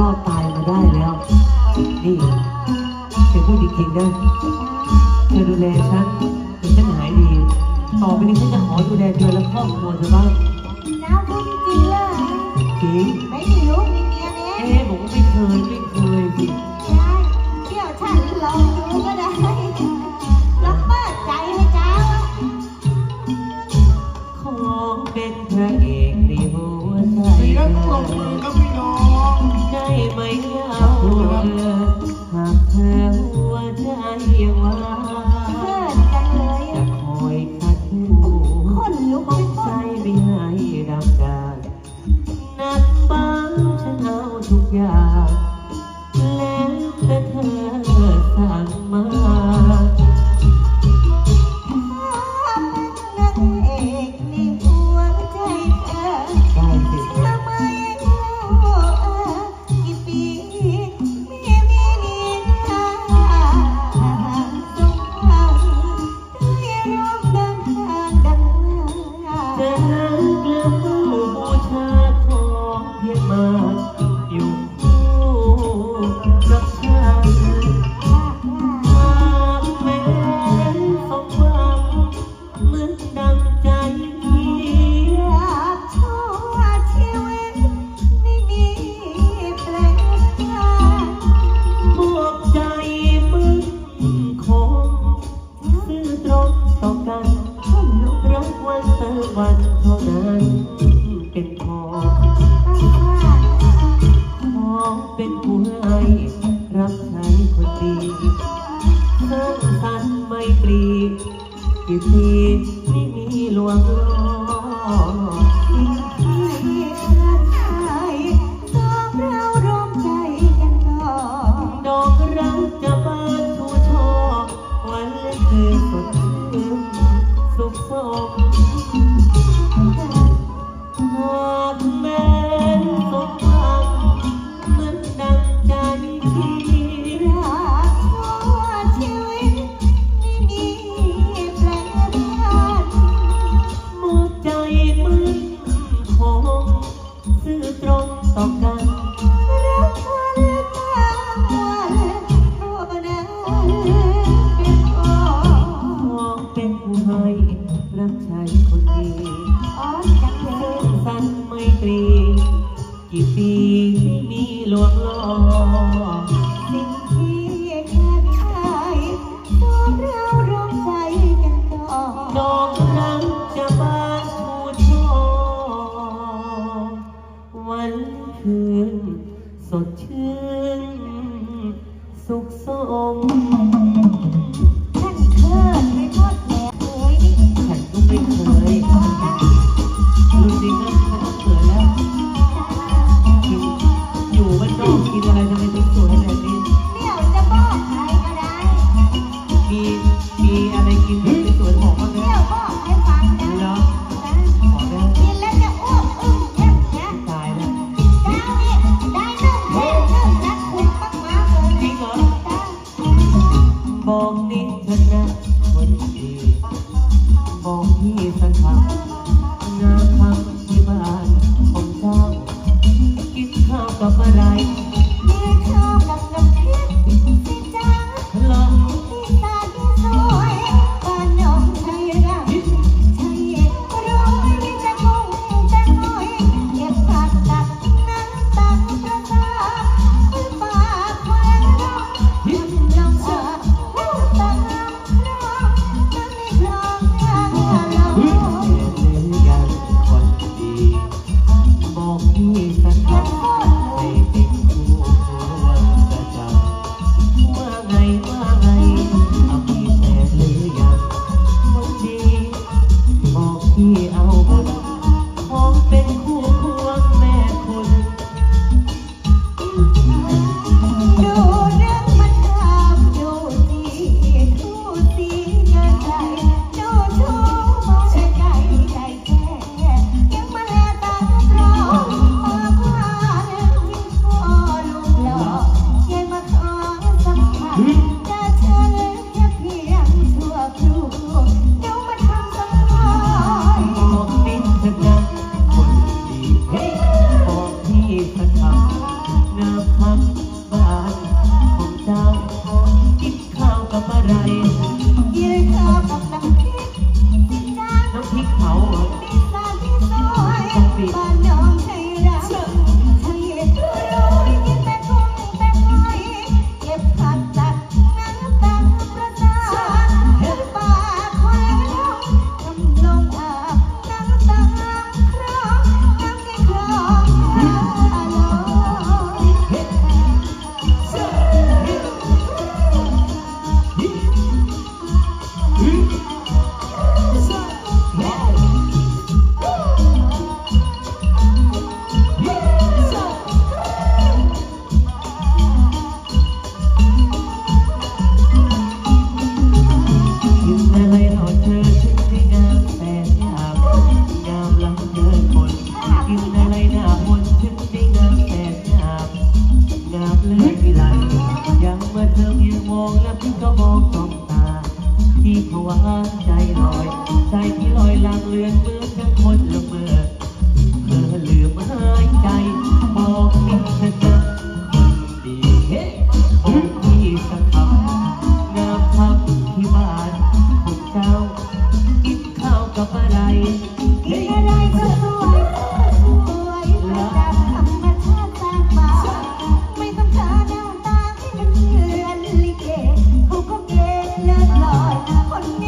รอดตายมาได้แล้ว นี่เธอพูดจริงๆนะเธอดูแลฉันจนฉันหายดี ต่อไปนี้ฉันจะขอดูแลเธอและครอบครัวเธอบ้างน้าพูดจริงเลยจริงไม่มีลูกมีเมียเนี่เอ๊ผมก็ไม่เคยไม่เคยใช่เที่ยวชาติลองดูก็ได้รับเปิดใจให้จ้าของเป็นพระเอกในหัวใจ ได้ไหมยาว เป็นผู้ให้รับใช้คนดีสร้างสรรค์ไม่ปรีกี่ปีไม่มีลวงลอยิ่งที่รักใครสองเรากันต่อดอกรักจะบานชูช่อวันและคืนสดชื่นสุขสมหากแม่ ซื่อตรงต่อกัน มองเป็นอให้รักชาคนดีสันไม่ตรี กี่ปีที่มีหลวงลอก Papa Rai. เลือนหมือนทั้งคนละเมอเธอลืมหายใจบอกมิเธอจะดีเฮ้บอกพี่สักคำงามคำที่บ้านพวกเจ้า กินข้าวกับอะไรกินอะไรก็สวยสวยระดับธรรมชาติสร้างมาไม่ต้องทาหน้าตาให้มันเหมือนลิเกเขาก็เกณฑ์เลิศลอยคนใน